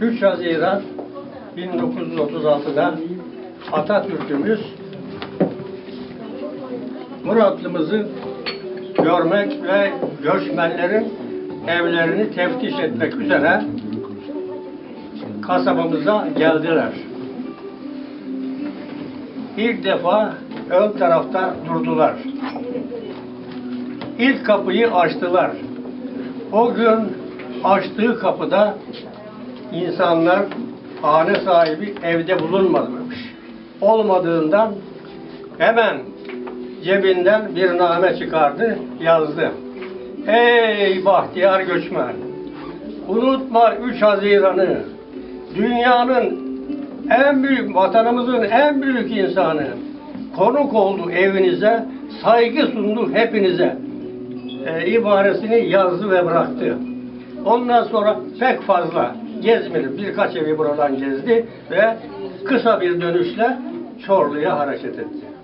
3 Haziran 1936'da Atatürk'ümüz Muratlımızı görmek ve göçmenlerin evlerini teftiş etmek üzere kasabamıza geldiler. İlk defa ön tarafta durdular. İlk kapıyı açtılar. O gün açtığı kapıda insanlar hane sahibi evde bulunmamış. Olmadığından hemen cebinden bir name çıkardı, yazdı. Ey bahtiyar göçmen! Unutma 3 Haziran'ı. Dünyanın en büyük, vatanımızın en büyük insanı konuk oldu evinize, saygı sundu hepinize. E, ibaresini yazdı ve bıraktı. Ondan sonra pek fazla gezmedi. Birkaç evi buradan gezdi ve kısa bir dönüşle Çorlu'ya hareket etti.